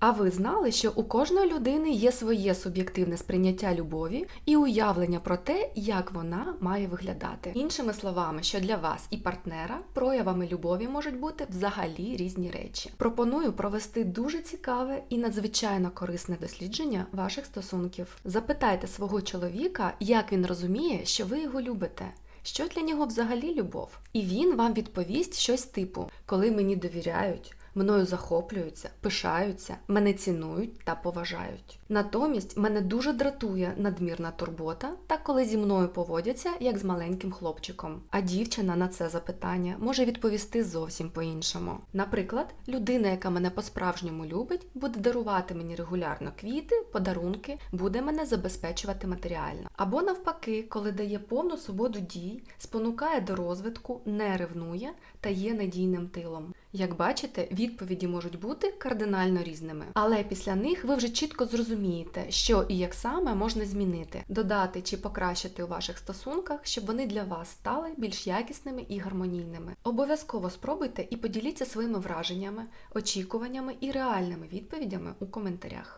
А ви знали, що у кожної людини є своє суб'єктивне сприйняття любові і уявлення про те, як вона має виглядати. Іншими словами, що для вас і партнера проявами любові можуть бути взагалі різні речі. Пропоную провести дуже цікаве і надзвичайно корисне дослідження ваших стосунків. Запитайте свого чоловіка, як він розуміє, що ви його любите. Що для нього взагалі любов? І він вам відповість щось типу: коли мені довіряють, мною захоплюються, пишаються, мене цінують та поважають. Натомість мене дуже дратує надмірна турбота та коли зі мною поводяться як з маленьким хлопчиком. А дівчина на це запитання може відповісти зовсім по-іншому. Наприклад, людина, яка мене по-справжньому любить, буде дарувати мені регулярно квіти, подарунки, буде мене забезпечувати матеріально. Або навпаки, коли дає повну свободу дій, спонукає до розвитку, не ревнує та є надійним тилом. Як бачите, відповіді можуть бути кардинально різними, але після них ви вже чітко зрозумієте, що і як саме можна змінити, додати чи покращити у ваших стосунках, щоб вони для вас стали більш якісними і гармонійними. Обов'язково спробуйте і поділіться своїми враженнями, очікуваннями і реальними відповідями у коментарях.